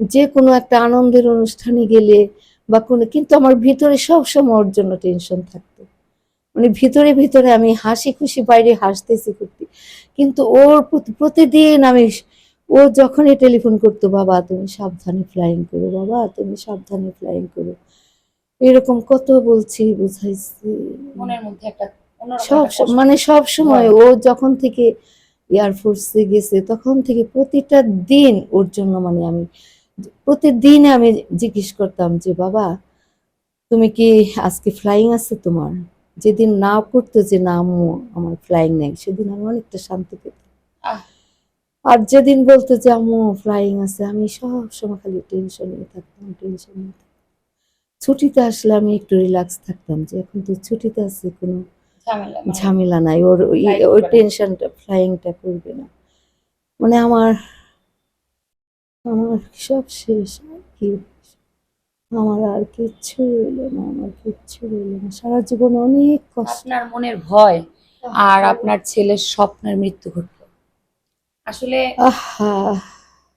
যে কোনো একটা আনন্দের অনুষ্ঠানে গেলে বা কোনো কিন্তু আমার ভিতরে সবসময় ওর জন্য টেনশন থাকতো। মানে ভিতরে ভিতরে আমি হাসি খুশি বাইরে হাসতেছি করতে কিন্তু ওর প্রতি- প্রতিদিন আমি ও যখনই টেলিফোন করতো বাবা তুমি সাবধানে ফ্লাইং করো বাবা তুমি সাবধানে ফ্লাইং করো। এরকম কত বলছি বুঝাইছি। মনের মধ্যে একটা সব মানে সব সময় ও যখন থেকে এয়ারফোর্সে গেছে তখন থেকে প্রতিটা দিন ওর জন্য মানে আমি প্রতিদিন আমি জিজ্ঞেস করতাম যে বাবা তুমি কি আজকে ফ্লাইং আছে তোমার? যেদিন না করতো যে না আম্মু আমার ফ্লাইং নেই। সেদিন আমি অনেকটা শান্তি পেতাম। আর যেদিন বলতো যে আম্মু ফ্লাইং আছে আমি সব সময় খালি টেনশন নিয়ে থাকতাম টেনশন নিয়ে থাকতাম। ছুটিতে আসলে আমি একটু রিল্যাক্স থাকতাম যে এখন তো ছুটিতে আছে কোনো ঝামেলা নাই। ওর ওই। টেনশনটা ফ্লাইংটা করবে না। মানে আমার আমার সব শেষ আর কি আমার আর কিচ্ছু রইল না আমার কিচ্ছু রইল না। সারা জীবন অনেক কষ্ট। আপনার মনের ভয় আর আপনার ছেলের স্বপ্নের মৃত্যু ঘটলো। আসলে আহা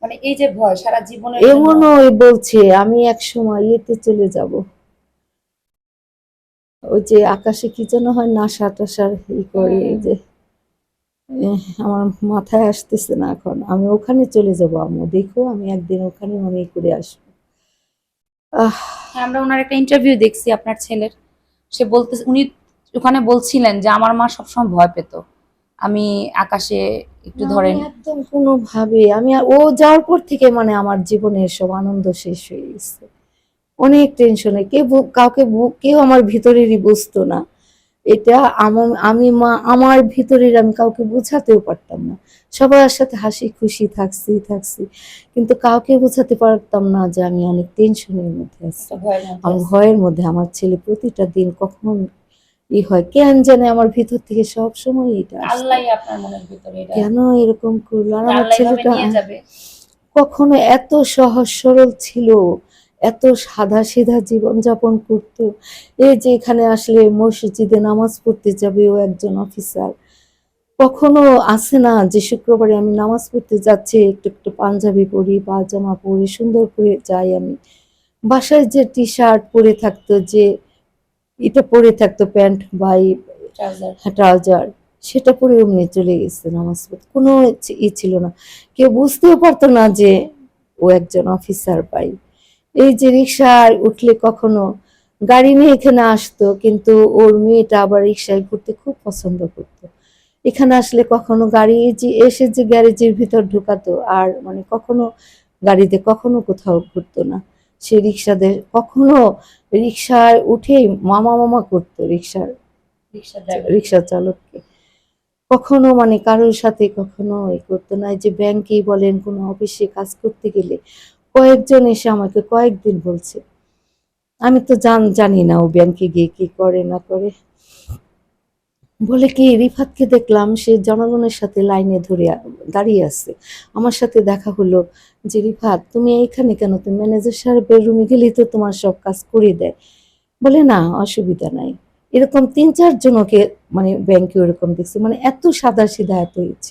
মানে এই যে ভয় সারা জন্য- এমনও ওই বলছে আমি এক সময় ইয়েতে চলে যাব। ওই যে আকাশে কি যেন হয় নাসা টাসার ই করে এই যে আমার মাথায় আসতেছে না এখন। আমি ওখানে চলে যাব আম্মু। দেখো আমি একদিন ওখানে আমি করে আসব। হ্যাঁ, আমরা ওনার একটা ইন্টারভিউ দেখছি আপনার ছেলের। সে বলতে উনি ওখানে বলছিলেন যে আমার মা সবসময় ভয় পেত। আমি আকাশে একটু ধরেন একদম কোনোভাবে আমি ও যাওয়ার পর থেকে মানে আমার জীবনের সব আনন্দ শেষ হয়ে গেছে। অনেক টেনশনে কেউ কাউকে কেউ আমার ভিতরেরই বুঝতো না। এটা আমার আমি মা আমার ভিতরের আমি কাউকে বোঝাতেও পারতাম না। সবার সাথে হাসি খুশি থাকছি থাকছি। কিন্তু কাউকে বোঝাতে পারতাম না যে আমি অনেক টেনশনের মধ্যে আছি। একটা ভয়ের মধ্যে আমার ভয়ের মধ্যে আমার ছেলে প্রতিটা দিন কখন ই হয় কেন জানে আমার ভিতর থেকে সব সময় এটা। কেন এরকম করল? আর আমার ছেলেটা কখনো এত সহজ সরল ছিল এত সাদা সিধা জীবন যাপন করতো। এই যে এখানে আসলে মসজিদে নামাজ পড়তে যাবে ও একজন অফিসার। কখনো আসে না যে শুক্রবারে আমি নামাজ পড়তে যাচ্ছি একটু একটু পাঞ্জাবি পরি পাজামা পরি সুন্দর করে যাই আমি। বাসায় যে টি শার্ট পরে থাকতো যে এটা পরে থাকতো প্যান্ট বা ট্রাউজার ট্রাউজার সেটা পরে অমনি চলে গেছে নামাজ পড়তে। কোনো ই ছিল না। কেউ বুঝতেও পারতো না যে ও একজন অফিসার পাই এই যে রিক্সায় উঠলে কখনো গাড়ি নিয়ে এখানে আসতো কিন্তু ওর মেয়েটা আবার রিক্সায় ঘুরতে খুব পছন্দ করতো। এখানে আসলে কখনো গাড়ি যে এসে যে গ্যারেজের ভিতর ঢুকাতো আর মানে কখনো গাড়িতে কখনো কোথাও ঘুরতো না। সে রিক্সাদের কখনো রিক্সায় উঠেই মামা মামা করতো রিক্সার রিক্সা রিক্সা চালককে। কখনো মানে কারোর সাথে কখনো এ করতো না এই যে ব্যাংকেই বলেন কোনো অফিসে কাজ করতে গেলে কয়েকজন এসে আমাকে কয়েকদিন বলছে, আমি তো জান, জানি না ও ব্যাংকে গিয়ে কি করে না করে। বলে, কি রিফাতকে দেখলাম, সে জনগণের সাথে লাইনে ধরে দাঁড়িয়ে আছে। আমার সাথে দেখা হলো যে, রিফাত, তুমি এইখানে কেন? তুমি ম্যানেজার সাহেবের রুমে গেলেই তো তোমার সব কাজ করে দেয়। বলে, না, অসুবিধা নাই। এরকম তিন চার জনকে মানে ব্যাংকে ওরকম দেখছি। মানে এত সাদা সিধা এত